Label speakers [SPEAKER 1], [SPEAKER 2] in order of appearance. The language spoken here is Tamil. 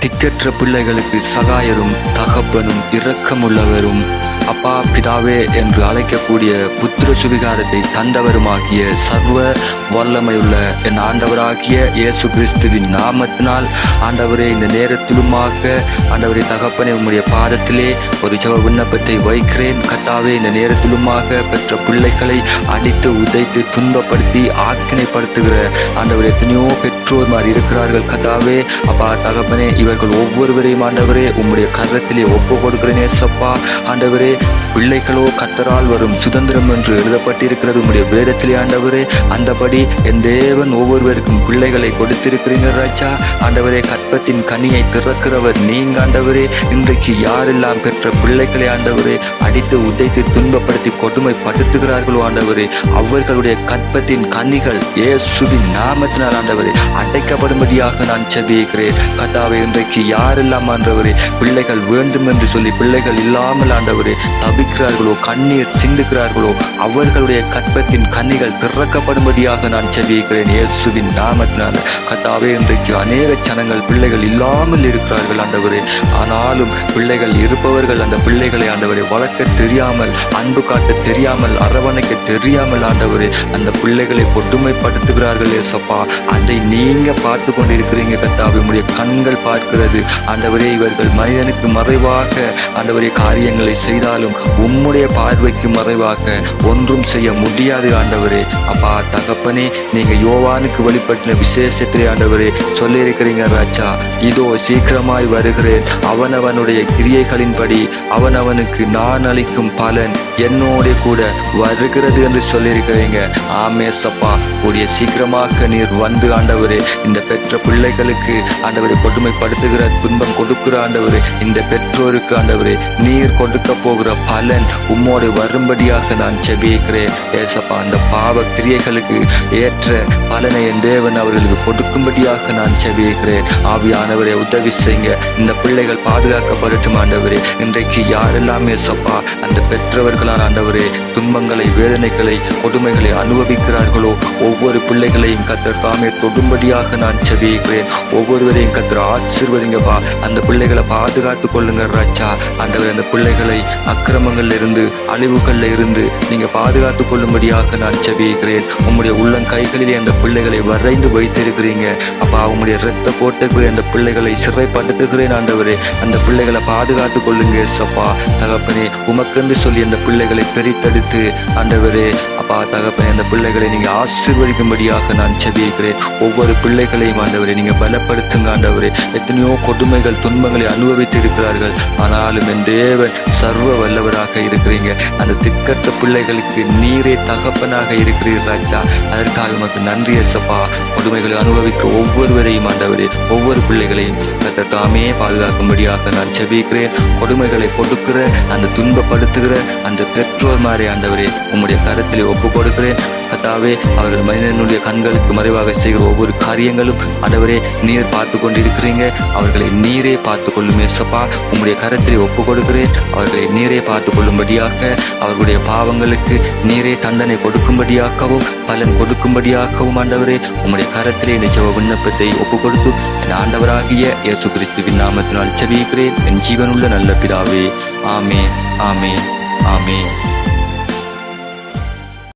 [SPEAKER 1] திக்கற்ற பிள்ளைகளுக்கு சகாயரும் தகப்பனும் இரக்கமுள்ளவரும். அப்பா பிதாவே என்று அழைக்கக்கூடிய புத்திர சுவிகாரத்தை தந்தவருமாகிய சர்வ வல்லமையுள்ள என் ஆண்டவராகிய இயேசு கிறிஸ்துவின் நாமத்தினால் ஆண்டவரே இந்த நேரத்திலுமாக ஆண்டவரே தகப்பனே உம்முடைய பாதத்திலே ஒரு ஜெப விண்ணப்பத்தை வைக்கிறேன். கத்தாவே இந்த நேரத்திலுமாக பெற்ற பிள்ளைகளை அடித்து உதைத்து துன்பப்படுத்தி ஆக்கினைப்படுத்துகிற ஆண்டவர் எத்தனையோ பெற்றோர் மாதிரி இருக்கிறார்கள். கத்தாவே அப்பா தகப்பனே இவர்கள் ஒவ்வொருவரையும் ஆண்டவரே உம்முடைய கரத்திலே ஒப்பு கொடுக்கிறேன் சப்பா ஆண்டவரே பிள்ளைகளோ கத்தரால் வரும் சுதந்திரம் என்று எழுதப்பட்டிருக்கிறது. உடைய வேதத்திலே ஆண்டவரே அந்தபடி என் தேவன் ஒவ்வொருவருக்கும் பிள்ளைகளை கொடுத்திருக்கிறீங்க ராஜா. ஆண்டவரே கற்பத்தின் கனியை திறக்கிறவர் நீங்க ஆண்டவரே. இன்றைக்கு யாரெல்லாம் பெற்ற பிள்ளைகளை ஆண்டவரே அடித்து உதைத்து துன்பப்படுத்தி கொடுமைப்படுத்துகிறார்களோ ஆண்டவரே அவர்களுடைய கற்பத்தின் கனிகள் இயேசுவின் நாமத்தினால் ஆண்டவரே அடைக்கப்படும்படியாக நான் செபிக்கிறேன். கதாவை இன்றைக்கு யாரெல்லாம் ஆண்டவரே பிள்ளைகள் வேண்டும் என்று சொல்லி பிள்ளைகள் இல்லாமல் ஆண்டவரே தவிக்கிறார்களோ கண்ணீர் சிந்துகிறார்களோ அவர்களுடைய கற்பத்தின் கண்ணிகள் திறக்கப்படும்படியாக நான் செவிக்கிறேன் இயேசுவின் நாமத்தினால். கத்தாவே இன்றைக்கு அநேக சனங்கள் பிள்ளைகள் இல்லாமல் இருக்கிறார்கள் ஆண்டவரே. ஆனாலும் பிள்ளைகள் இருப்பவர்கள் அந்த பிள்ளைகளை ஆண்டவரை வளர்க்க தெரியாமல் அன்பு காட்ட தெரியாமல் அரவணைக்க தெரியாமல் ஆண்டவரே அந்த பிள்ளைகளை கொடுமைப்படுத்துகிறார்கள் ஏசப்பா அதை நீங்க பார்த்து கொண்டிருக்கிறீங்க கத்தாவே உம்முடைய கண்கள் பார்க்கிறது. ஆண்டவரே இவர்கள் மனிதனுக்கு மறைவாக ஆண்டவரே காரியங்களை செய்தார் செய்தாலும் உம்முடைய பார்வைக்கு மறைவாக ஒன்றும் செய்ய முடியாது ஆண்டவரே. அப்பா தகப்பனே நீங்க யோவானுக்கு வெளிப்பட்ட விசேஷத்திலே ஆண்டவரே சொல்லியிருக்கிறீங்க ராஜா இதோ சீக்கிரமாய் வருகிறேன். அவனவனுடைய கிரியைகளின்படி அவனவனுக்கு நான் அளிக்கும் பலன் என்னோட கூட வருகிறது என்று சொல்லியிருக்கிறீங்க. ஆமேசப்பா கூடிய சீக்கிரமாக நீர் வந்து ஆண்டவரே இந்த பெற்ற பிள்ளைகளுக்கு ஆண்டவரை கொடுமைப்படுத்துகிற துன்பம் கொடுக்கிற ஆண்டவரே இந்த பெற்றோருக்கு ஆண்டவரே நீர் கொடுக்க போகிற பலன் உம்மோடு வரும்படியாக நான் செபிக்கிறேன் ஏசப்பா அந்த பாவ கிரியைகளுக்கு ஏற்ற பலனை என் தேவன் அவர்களுக்கு கொடுக்கும்படியாக நான் செபிக்கிறேன் ஆவியானவரை உதவி செய்யுங்க. இந்த பிள்ளைகள் பாதுகாக்கப்படட்டும் ஆண்டவரே. இன்றைக்கு யாரெல்லாம் ஏசப்பா அந்த பெற்றவர்களால் ஆண்டவரே துன்பங்களை வேதனைகளை கொடுமைகளை அனுபவிக்கிறார்களோ ஒவ்வொரு பிள்ளைகளையும் கத்தர் தாமே தொடும்படியாக நான் செபிக்கிறேன் ஒவ்வொருவரையும் கத்தர் ஆசீர்வதிங்கப்பா. அந்த பிள்ளைகளை பாதுகாத்து கொள்ளுங்க ராஜா. ஆண்டவர் அந்த பிள்ளைகளை அக்கிரமங்கள்ல இருந்து அழிவுகள்ல இருந்து நீங்க பாதுகாத்து கொள்ளும்படியாக நான் செபிக்கிறேன் உம்முடைய உள்ளம் கைகளிலே அந்த பிள்ளைகளை வரைந்து வைத்திருக்கிறீங்க. அப்பா அவங்களுடைய ரத்த போட்டுக்கு அந்த பிள்ளைகளை சிறைப்படுத்துகிறேன் ஆண்டவரே. அந்த பிள்ளைகளை பாதுகாத்து கொள்ளுங்க சப்பா. தகப்பனே உமக்கென்று சொல்லி அந்த பிள்ளைகளை பெரித்தெடுத்து ஆண்டவரே. அப்பா தகப்பனே அந்த பிள்ளைகளை நீங்க ஆசீர்வதிக்கும்படியாக நான் செபிக்கிறேன் ஒவ்வொரு பிள்ளைகளையும் ஆண்டவரே நீங்க பலப்படுத்துங்க ஆண்டவரே. எத்தனையோ கொடுமைகள் துன்பங்களை அனுபவித்து இருக்கிறார்கள் ஆனாலும் என் தேவன் சர்வ வல்லவராக இருக்கிறீங்க. அந்த திக்கத்த பிள்ளைகளுக்கு நீரே தகப்பனாக இருக்கிறீர் ராஜா. அதற்காக உமக்கு நன்றி எசப்பா கொடுமைகளை அனுபவிக்க ஒவ்வொருவரையும் ஆண்டவரே ஒவ்வொரு பிள்ளைகளையும் தாமே பாதுகாக்கும்படியாக நான் செபிக்கிறேன் கொடுமைகளை கொடுக்கிற அந்த துன்பப்படுத்துகிற அந்த பெற்றோர் மாதிரி ஆண்டவரே உம்முடைய கருத்திலே ஒப்பு கொடுக்கிறேன் கத்தாவே அவர்கள் மனிதனுடைய கண்களுக்கு மறைவாக செய்கிற ஒவ்வொரு காரியங்களும் அடவரே நீர் பார்த்து கொண்டிருக்கிறீங்க. அவர்களை நீரே பார்த்து கொள்ளும் ஏசப்பா உம்முடைய கரத்தை ஒப்பு கொடுக்கிறேன் அவர்களை நீரே பார்த்து கொள்ளும்படியாக அவர்களுடைய பாவங்களுக்கு நீரே தண்டனை கொடுக்கும்படியாகவும் பலன் கொடுக்கும்படியாகவும் ஆண்டவரே உம்முடைய கரத்திலே நிச்சய விண்ணப்பத்தை ஒப்பு கொடுத்து என் ஆண்டவராகிய இயேசு கிறிஸ்துவின் நாமத்தினால் ஜெபிக்கிறேன். என் ஜீவனுள்ள நல்ல பிதாவே. ஆமே ஆமே ஆமே